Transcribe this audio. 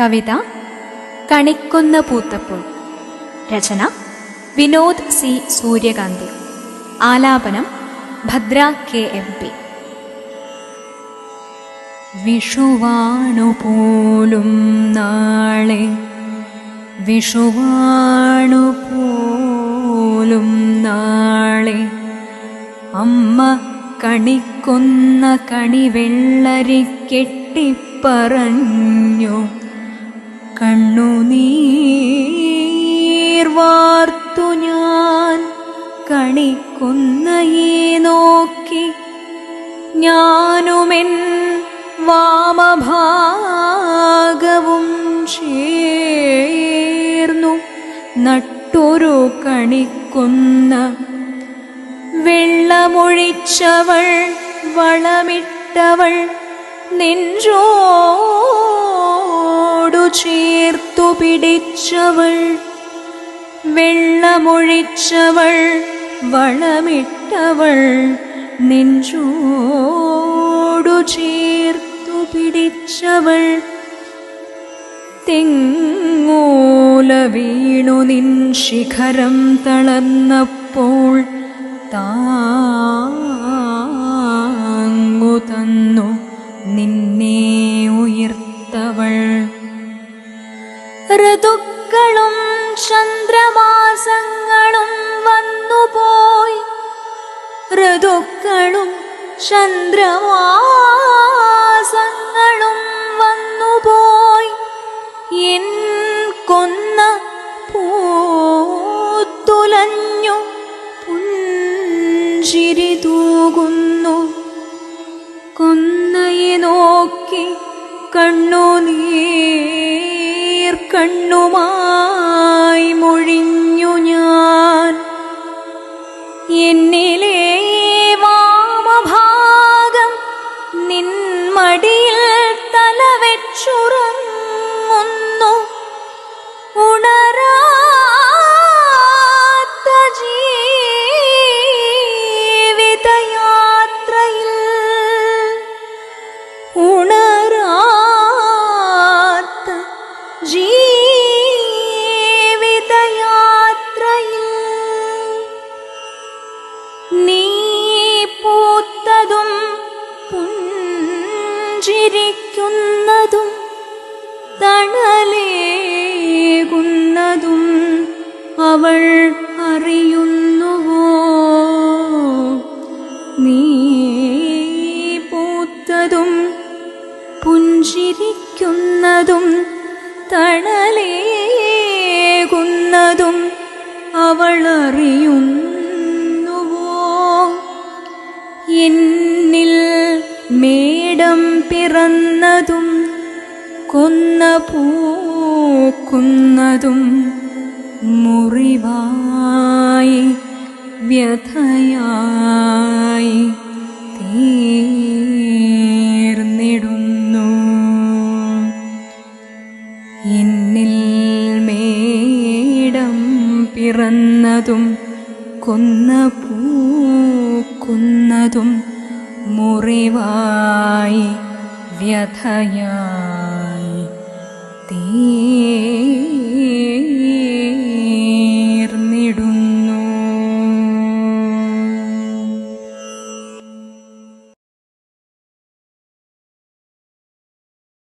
കവിത കണിക്കുന്ന പൂത്തപ്പോൾ രചന Vinod C Suryakanthi. ആലാപനം Bhadra K M P. വിഷുവാണു പോലും നാളെ വിഷുവാണു പോലും നാളെ. അമ്മ കണിക്കുന്ന കണിവെള്ളരി കെട്ടിപ്പറഞ്ഞു. കണ്ണുനീർ വാർത്തു ഞാൻ കണിക്കുന്നയേ നോക്കി ഞാനുമെൻ വാമഭാഗവും ചേർന്നു നട്ടൊരു കണിക്കുന്ന വെള്ളമൊഴിച്ചവൾ വളമിട്ടവൾ നെഞ്ചോടു ചേർത്തു പിടിച്ചവൾ വെള്ളമൊഴിച്ചവൾ വളമിട്ടവൾ നെഞ്ചോടു ചേർത്തു പിടിച്ചവൾ. തെങ്ങോല വീണു നിൻ ശിഖരം തളർന്നപ്പോൾ താങ്ങു തന്നു നിന്നെ ഉയർത്തവൾ. ഋതുക്കളും ചന്ദ്രമാസങ്ങളും വന്നുപോയി. ഋതുക്കളും ചന്ദ്രമാസങ്ങളും വന്നുപോയി. എൻ കൊന്ന പൂത്തുലഞ്ഞു പുഞ്ചിരി തൂകുന്നു. കൊന്നയെ നോക്കി കണ്ണുനീർ കണ്ണുമായി മൊഴിഞ്ഞു ഞാൻ. എന്നിലെ പൂത്തതും പുഞ്ചിരിക്കുന്നതും തണലേകുന്നതും അവൾ അറിയുന്നുവോ? നീ പൂത്തതും പുഞ്ചിരിക്കുന്നതും തണലേകുന്നതും അവൾ പിറന്നതും കൊന്ന പൂക്കുന്നതും മുറിവായി വ്യഥയായി തീർന്നിടുന്നു. എന്നിൽ മേടം പിറന്നതും കൊന്ന പൂക്കുന്നതും മുറിവായി यथया ते